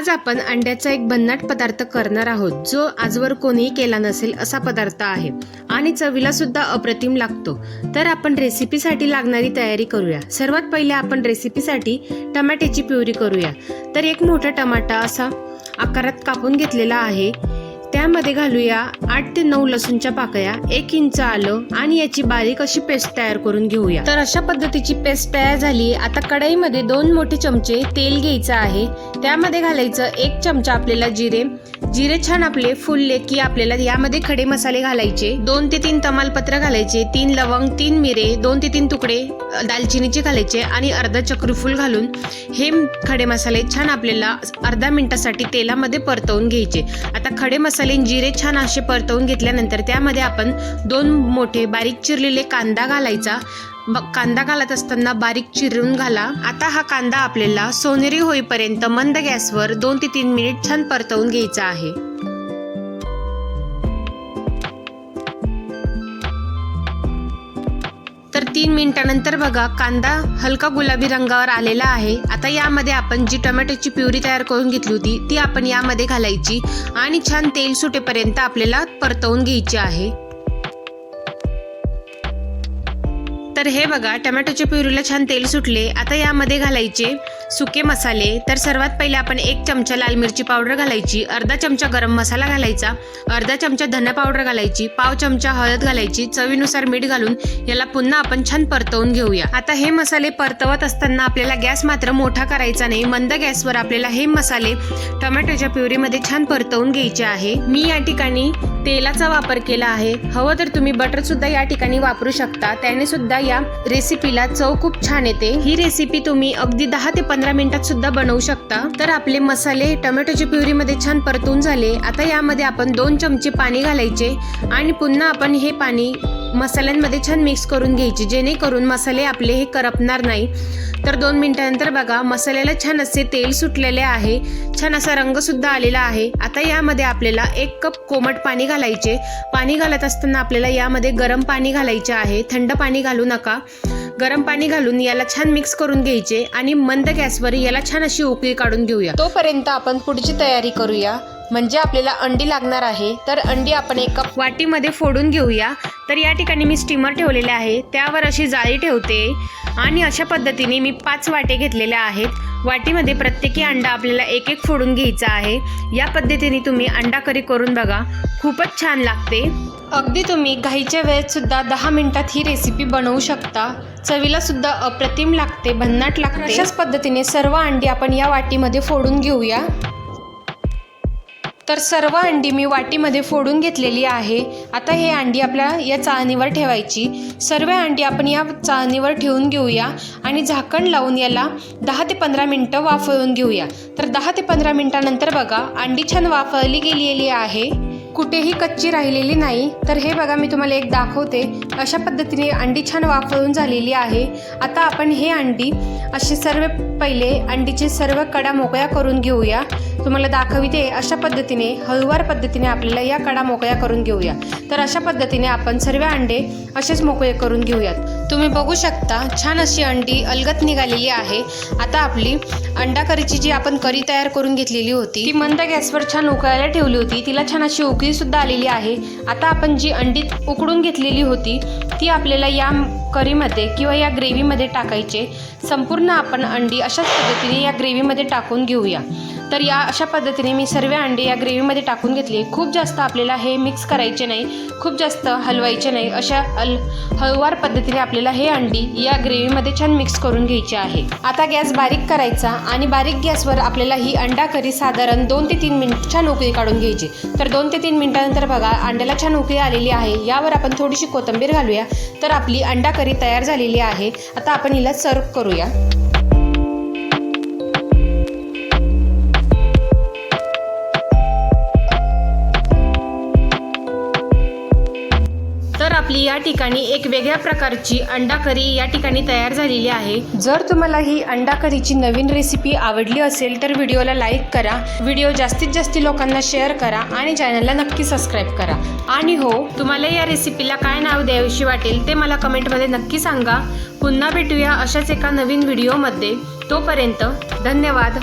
आज आपण अंड्याचा एक भन्नाट पदार्थ करणार आहोत जो आजवर कोणीही केला नसेल असा पदार्थ आहे. आणि चवीला सुद्धा अप्रतिम लागतो. तर आपण रेसिपीसाठी लागणारी तयारी करूया. सर्वात पहिले आपण रेसिपीसाठी टमाट्याची प्युरी करूया. तर एक मोठा टमाटा असा आकारात कापून घेतलेला आहे. त्यामध्ये घालूया आठ ते नऊ लसूणच्या पाकळ्या एक इंच आलं आणि याची बारीक अशी पेस्ट तयार करून घेऊया. तर अशा पद्धतीची पेस्ट तयार झाली. आता कढईमध्ये दोन मोठे चमचे तेल घ्यायचं आहे. त्यामध्ये घालायचं एक चमचा आपल्याला जिरे. जिरे छान आपले फुलले की आपल्याला यामध्ये खडे मसाले घालायचे. दोन ते तीन तमालपत्र घालायचे. तीन लवंग तीन मिरे दोन ते तीन तुकडे दालचिनीचे घालायचे आणि अर्धा चक्रीफूल घालून हे खडे मसाले छान आपल्याला अर्धा मिनिटासाठी तेलामध्ये परतवून घ्यायचे. आता खडे मसाले आणि जिरे छान असे परतवून घेतल्यानंतर त्यामध्ये आपण दोन मोठे बारीक चिरलेले कांदा घालायचा. ब- कांदा घालत असताना बारीक चिरून घाला. आता हा कांदा आपल्याला सोनेरी होईपर्यंत मंद गॅसवर दोन ते तीन मिनिट छान परतवून घ्यायचा आहे. तीन मिनिटानंतर बघा कांदा हलका गुलाबी रंगावर आलेला आहे. आता यामध्ये आपण जी टोमॅटोची प्युरी तयार करून घेतली होती ती आपण यामध्ये घालायची आणि छान तेल सुटेपर्यंत आपल्याला परतवून घ्यायची आहे. तर हे बघा टोमॅटोच्या प्युरीला छान तेल सुटले. आता यामध्ये घालायचे सुके मसाले. तर सर्वात पहिले आपण एक चमचा लाल मिरची पावडर घालायची अर्धा चमचा गरम मसाला घालायचा अर्धा चमचा धना पावडर घालायची पाव चमचा हळद घालायची चवीनुसार मीठ घालून याला पुन्हा आपण छान परतवून घेऊया. आता हे मसाले परतवत असताना आपल्याला गॅस मात्र मोठा करायचा नाही. मंद गॅसवर आपल्याला हे मसाले टोमॅटोच्या प्युरीमध्ये छान परतवून घ्यायचे आहे. मी या ठिकाणी तेलाचा वापर केला आहे. हवं तर तुम्ही बटर सुद्धा या ठिकाणी वापरू शकता. त्याने सुद्धा या रेसिपीला चव खूप छान येते. ही रेसिपी तुम्ही अगदी दहा ते पंधरा मिनिटात सुद्धा बनवू शकता. तर आपले मसाले टोमॅटोच्या प्युरीमध्ये छान परतून झाले. आता यामध्ये आपण दोन चमचे पाणी घालायचे आणि पुन्हा आपण हे पाणी मसाल्यांमध्ये छान मिक्स करून घ्यायची जेणेकरून मसाले आपले हे करपणार नाही. तर दोन मिनटानंतर बघा मसाल्याला छान असे तेल सुटलेले आहे. छान असा रंगसुद्धा आलेला आहे. आता यामध्ये आपल्याला एक कप कोमट पाणी घालायचे. पाणी घालत असताना आपल्याला यामध्ये गरम पाणी घालायचे आहे. थंड पाणी घालू नका. गरम पाणी घालून याला छान मिक्स करून घ्यायचे आणि मंद गॅसवर याला छान अशी उकळी काढून घेऊया. तोपर्यंत आपण पुढची तयारी करूया. म्हणजे आपल्याला अंडी लागणार आहे तर अंडी आपण एका वाटीमध्ये फोडून घेऊया. तर या ठिकाणी मी स्टीमर ठेवलेले आहे त्यावर अशी जाळी ठेवते आणि अशा पद्धतीने मी पाच वाटे घेतलेल्या आहेत. वाटीमध्ये प्रत्येकी अंडा आपल्याला एक एक फोडून घ्यायचा आहे. या पद्धतीने तुम्ही अंडा करी करून बघा खूपच छान लागते. अगदी तुम्ही घाईच्या वेळेतसुद्धा दहा मिनटात ही रेसिपी बनवू शकता. चवीला सुद्धा अप्रतिम लागते भन्नाट लागते. अशाच पद्धतीने सर्व अंडी आपण या वाटीमध्ये फोडून घेऊया. तर सर्व अंडी मी वाटीमध्ये फोडून घेतलेली आहे. आता हे अंडी आपल्या या चाळणीवर ठेवायची. सर्व अंडी आपण या चाळणीवर ठेवून घेऊया आणि झाकण लावून याला दहा ते पंधरा मिनटं वाफळून घेऊया. तर दहा ते पंधरा मिनटानंतर बघा अंडी छान वाफळली गेलेली आहे. कुठेही कच्ची राहिलेली नाही. तर हे बघा मी तुम्हाला एक दाखवते. अशा पद्धतीने अंडी छान वाफळून झालेली आहे. आता आपण हे अंडी असे सर्व पहिले अंडीचे सर्व कडा मोकळ्या करून घेऊया. तुम्हाला दाखविते अशा पद्धतीने हळूवार पद्धतीने आपल्याला या कडा मोकळ्या करून घेऊया. तर अशा पद्धतीने आपण सर्व अंडे असेच मोकळे करून घेऊयात. तुम्ही बघू शकता छान अशी अंडी अलगत निघालेली आहे. आता आपली अंडा करीची जी आपण करी तयार करून घेतलेली होती ती मंद गॅसवर छान उकळायला ठेवली होती. तिला छान अशी उक सुद्धा आलेली आहे. आता आपण जी अंडी उकडून घेतलेली होती ती आपल्याला या करीमध्ये किंवा या ग्रेव्हीमध्ये टाकायचे. संपूर्ण आपण अंडी अशाच पद्धतीने या ग्रेव्हीमध्ये टाकून घेऊया. तर या अशा पद्धतीने मी सर्व अंडे या ग्रेव्हीमध्ये टाकून घेतले खूप जास्त आपल्याला हे मिक्स करायचे नाही. खूप जास्त हलवायचे नाही. अशा अल हळूवार पद्धतीने आपल्याला हे अंडी या ग्रेव्हीमध्ये छान मिक्स करून घ्यायचे आहे. आता गॅस बारीक करायचा आणि बारीक गॅसवर आपल्याला ही अंडा करी साधारण दोन ते तीन मिनिट छान उकळी काढून घ्यायची. तर दोन ते तीन मिनिटानंतर बघा अंड्याला छान उकळी आलेली आहे. यावर आपण थोडीशी कोथिंबीर घालूया. तर आपली अंडा करी तयार झालेली आहे. आता आपण हिला सर्व करूया. आपली या ठिकाणी एक वेगळ्या प्रकारची अंडा करी या ठिकाणी तयार झालेली आहे. जर तुम्हाला ही अंडा करीची नवीन रेसिपी आवडली असेल तर व्हिडिओला लाईक करा. व्हिडिओ जास्तीत जास्त लोकांना शेअर करा आणि चॅनलला नक्की सबस्क्राईब करा. आणि हो तुम्हाला या रेसिपीला काय नाव द्यावीशी वाटेल ते मला कमेंटमध्ये नक्की सांगा. पुन्हा भेटूया अशाच एका नवीन व्हिडिओमध्ये तोपर्यंत धन्यवाद.